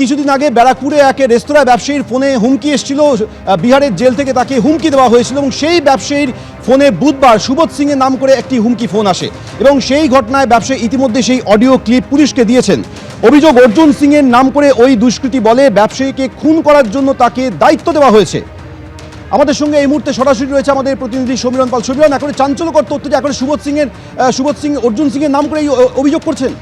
কিছুদিন আগে ব্যারাকপুরে এক রেস্তোরাঁ ব্যবসায়ীর ফোনে হুমকি এসেছিল বিহারের জেল থেকে তাকে হুমকি দেওয়া হয়েছিল এবং সেই ব্যবসায়ীর ফোনে বুধবার সুবোধ সিংয়ের নাম করে একটি হুমকি ফোন আসে এবং সেই ঘটনায় ব্যবসায়ী ইতিমধ্যে সেই অডিও ক্লিপ পুলিশকে দিয়েছেন। অভিযোগ, অর্জুন সিংয়ের নাম করে ওই দুষ্কৃতী বলে ব্যবসায়ীকে খুন করার জন্য তাকে দায়িত্ব দেওয়া হয়েছে। আমাদের সঙ্গে এই মুহূর্তে সরাসরি রয়েছে আমাদের প্রতিনিধি সমীরণ পাল। সমীরণ এখন চাঞ্চল্যকর তথ্য যে এখন সুবোধ সিংয়ের সুবোধ সিং, অর্জুন সিংয়ের নাম করে এই অভিযোগ করছেন।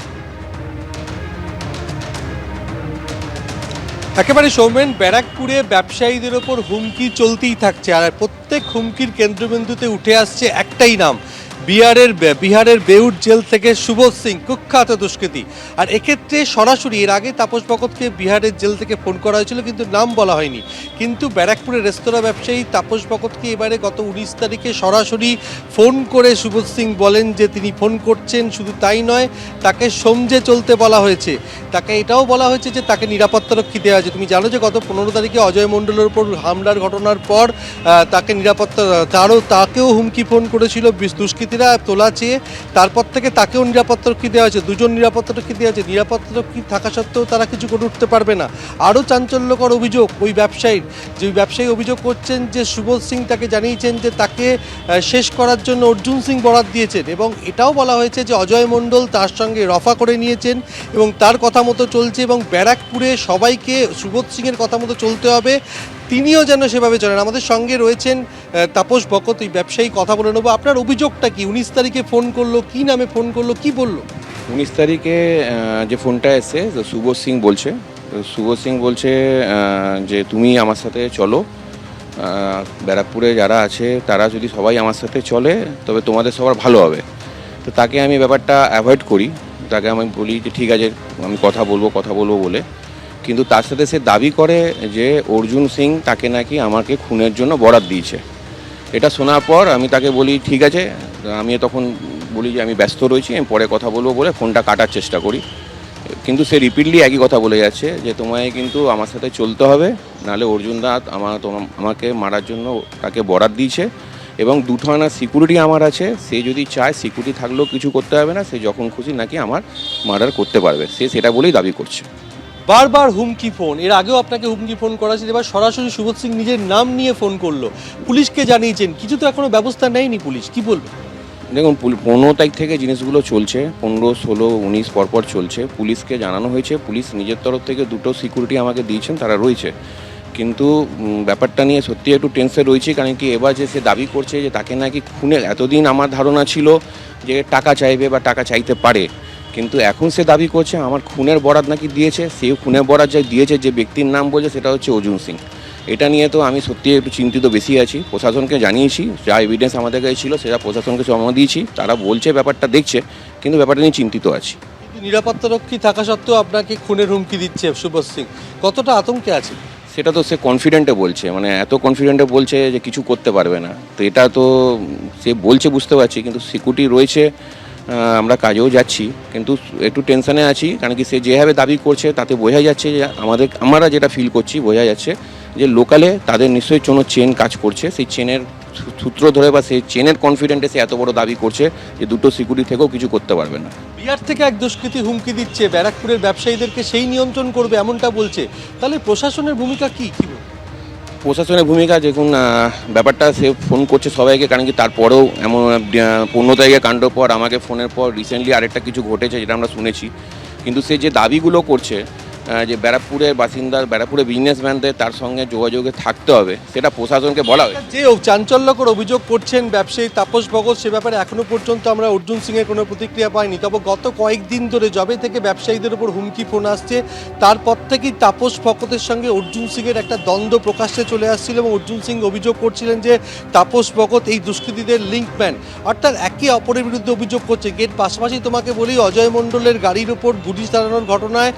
একেবারে সৌমেন, ব্যারাকপুরে ব্যবসায়ীদের ওপর হুমকি চলতেই থাকছে, আর প্রত্যেক হুমকির কেন্দ্রবিন্দুতে উঠে আসছে একটাই নাম বিহারের বিহারের বেউট জেল থেকে সুবোধ সিং কুখ্যাত দুষ্কৃতী। আর এক্ষেত্রে সরাসরি এর আগে তাপস ভগতকে বিহারের জেল থেকে ফোন করা হয়েছিল, কিন্তু নাম বলা হয়নি। কিন্তু ব্যারাকপুরের রেস্তোরাঁ ব্যবসায়ী তাপস ভগতকে এবারে গত উনিশ তারিখে সরাসরি ফোন করে সুবোধ সিং বলেন যে তিনি ফোন করছেন, শুধু তাই নয়, তাকে সমঝে চলতে বলা হয়েছে। তাকে এটাও বলা হয়েছে যে তাকে নিরাপত্তারক্ষী দেওয়া আছে তুমি জানো যে গত পনেরো তারিখে অজয় মণ্ডলের উপর হামলার ঘটনার পর তাকে নিরাপত্তা, তারও তাকেও হুমকি ফোন করেছিল বিষ- দুষ্কৃতীরা তোলা চেয়ে তারপর থেকে তাকেও নিরাপত্তারক্ষী দেওয়া হয়েছে। দুজন নিরাপত্তারক্ষী দেওয়া হয়েছে। নিরাপত্তারক্ষী থাকা সত্ত্বেও তারা কিছু করে উঠতে পারবে না। আরও চাঞ্চল্যকর অভিযোগ ওই ব্যবসায়ীর। যে ব্যবসায়ী অভিযোগ করছেন যে সুবোধ সিং তাকে জানিয়েছেন যে তাকে শেষ করার জন্য অর্জুন সিং বরাদ দিয়েছেন এবং এটাও বলা হয়েছে যে অজয় মণ্ডল তার সঙ্গে রফা করে নিয়েছেন এবং তার কথা মতো চলছে এবং ব্যারাকপুরে সবাইকে সুবোধ সিংয়ের কথা মতো চলতে হবে। তিনিও যেন সেভাবে চলেন। আমাদের সঙ্গে রয়েছেন তাপস ভকত এই ব্যবসায়ী, কথা বলে নেব। আপনার অভিযোগটা কি? উনিশ তারিখে ফোন করল, কি নামে ফোন করল, কি বলল? উনিশ তারিখে যে ফোনটা এসে সুবোধ সিং বলছে। সুবোধ সিং বলছে যে তুমি আমার সাথে চলো। ব্যারাকপুরে যারা আছে, তারা যদি সবাই আমার সাথে চলে, তবে তোমাদের সবার ভালো হবে। তো তাকে আমি ব্যাপারটা অ্যাভয়েড করি। তাকে আমি বলি যে, ঠিক আছে, আমি কথা বলব কথা বলব বলে। কিন্তু তার সাথে সে দাবি করে যে অর্জুন সিং তাকে নাকি আমাকে খুনের জন্য বরাদ দিয়েছে। এটা শোনার পর আমি তাকে বলি, ঠিক আছে। আমি তখন বলি যে, আমি ব্যস্ত রয়েছি, আমি পরে কথা বলব বলে ফোনটা কাটার চেষ্টা করি। কিন্তু সে রিপিটলি একই কথা বলে যাচ্ছে যে, তোমায় কিন্তু আমার সাথে চলতে হবে, নাহলে অর্জুন দা আমার আমাকে মারার জন্য তাকে বরাদ দিয়েছে এবং দুটো আনা সিকিউরিটি আমার আছে। সে যদি চায় সিকিউরিটি থাকলেও কিছু করতে হবে না, সে যখন খুশি নাকি আমার মার্ডার করতে পারবে। সে সেটা বলেই দাবি করছে। বারবার হুমকি ফোন। এর আগেও আপনাকে হুমকি ফোন করা হয়েছে এবার সরাসরি সুবোধ সিং নিজের নাম নিয়ে ফোন করল। পুলিশকে জানিয়েছেন, কিছু তো এখনও ব্যবস্থা নেয়নি পুলিশ, কি বলবে দেখুন পনেরো তারিখ থেকে জিনিসগুলো চলছে, পনেরো, ষোলো, উনিশ পরপর চলছে। পুলিশকে জানানো হয়েছে, পুলিশ নিজের তরফ থেকে দুটো সিকিউরিটি আমাকে দিয়েছেন, তারা রয়েছে। কিন্তু ব্যাপারটা নিয়ে সত্যি একটু টেনশন রয়েছে, কারণ কি এবার যে সে দাবি করছে যে তাকে নাকি খুনে এতদিন আমার ধারণা ছিল যে টাকা চাইবে বা টাকা চাইতে পারে। কিন্তু এখন সে দাবি করছে আমার খুনের বরাদ নাকি দিয়েছে সেই খুনের বরাদ যে দিয়েছে যে ব্যক্তির নাম বলছে সেটা হচ্ছে অর্জুন সিং। এটা নিয়ে তো আমি সত্যি একটু চিন্তিত বেশি আছি। প্রশাসনকে জানিয়েছি যা এভিডেন্স আমাদের কাছে ছিল সেটা প্রশাসনকে জমা দিয়েছি। তারা বলছে ব্যাপারটা দেখছে কিন্তু ব্যাপারটা নিয়ে চিন্তিত আছি। নিরাপত্তারক্ষী থাকা সত্ত্বেও আপনাকে খুনের হুমকি দিচ্ছে সুবোধ সিং কতটা আতঙ্কে আছে? সেটা তো সে কনফিডেন্টে বলছে মানে এত কনফিডেন্টে বলছে যে কিছু করতে পারবে না। তো এটা তো সে বলছে বুঝতে পারছি কিন্তু সিকিউরিটি রয়েছে আমরা কাজেও যাচ্ছি, কিন্তু একটু টেনশনে আছি, কারণ কি সে যেভাবে দাবি করছে তাতে বোঝা যাচ্ছে যে আমাদের, আমরা যেটা ফিল করছি বোঝা যাচ্ছে যে লোকালে তাদের নিশ্চয়ই কোনো চেন কাজ করছে। সেই চেনের সূত্র ধরে বা সেই চেনের কনফিডেন্টে সে এত বড় দাবি করছে যে দুটো সিকিউরিটি থেকেও কিছু করতে পারবে না। বিহার থেকে এক দুষ্কৃতি হুমকি দিচ্ছে, ব্যারাকপুরের ব্যবসায়ীদেরকে সেই নিয়ন্ত্রণ করবে এমনটা বলছে। তাহলে প্রশাসনের ভূমিকা কি? কি? প্রশাসনের ভূমিকা দেখুন ব্যাপারটা সে ফোন করছে সবাইকে, কারণ কি তারপরেও এমন পনেরো তারিখে কাণ্ড পর, আমাকে ফোনের পর রিসেন্টলি আরেকটা কিছু ঘটেছে, যেটা আমরা শুনেছি। কিন্তু সে যে দাবিগুলো করছে যে ব্যারাকপুরের বাসিন্দা ব্যারাকপুরের বিজনেসম্যানদের তার সঙ্গে যোগাযোগে থাকতে হবে, সেটা প্রশাসনকে বলা হয় যে চাঞ্চল্যকর অভিযোগ করছেন ব্যবসায়ী তাপস ভগত সে ব্যাপারে এখনও পর্যন্ত আমরা অর্জুন সিংয়ের কোনো প্রতিক্রিয়া পাইনি। তবে গত কয়েকদিন ধরে জবে থেকে ব্যবসায়ীদের উপর হুমকি ফোন আসছে। তারপর থেকেই তাপস ভগতের সঙ্গে অর্জুন সিংয়ের একটা দ্বন্দ্ব প্রকাশ্যে চলে আসছিল এবং অর্জুন সিং অভিযোগ করছিলেন যে তাপস ভগত এই দুষ্কৃতীদের লিঙ্কম্যান অর্থাৎ একে অপরের বিরুদ্ধে অভিযোগ করছে। এর পাশাপাশি তোমাকে বলি, অজয় মণ্ডলের গাড়ির উপর গুলি চালানোর ঘটনায়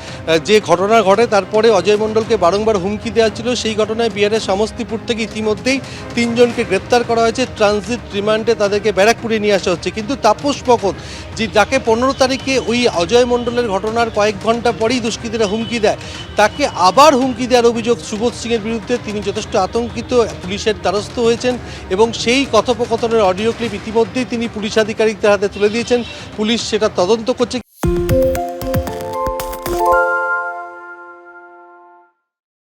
যে ঘটনা ঘটে, তারপরে অজয় মণ্ডলকে বারংবার হুমকি দেওয়া ছিল। সেই ঘটনায় বিহারের সমস্তিপুর থেকে ইতিমধ্যেই তিনজনকে গ্রেপ্তার করা হয়েছে। ট্রানজিট রিমান্ডে তাদেরকে ব্যারাকপুরে নিয়ে আসা হচ্ছে। কিন্তু তাপস ভগত যে যাকে পনেরো তারিখে ওই অজয় মণ্ডলের ঘটনার কয়েক ঘণ্টা পরেই দুষ্কৃতীরা হুমকি দেয়, তাকে আবার হুমকি দেওয়ার অভিযোগ সুবোধ সিংয়ের বিরুদ্ধে তিনি যথেষ্ট আতঙ্কিত, পুলিশের দ্বারস্থ হয়েছেন এবং সেই কথোপকথনের অডিও ক্লিপ ইতিমধ্যেই তিনি পুলিশ আধিকারিকদের হাতে তুলে দিয়েছেন। পুলিশ সেটা তদন্ত করছে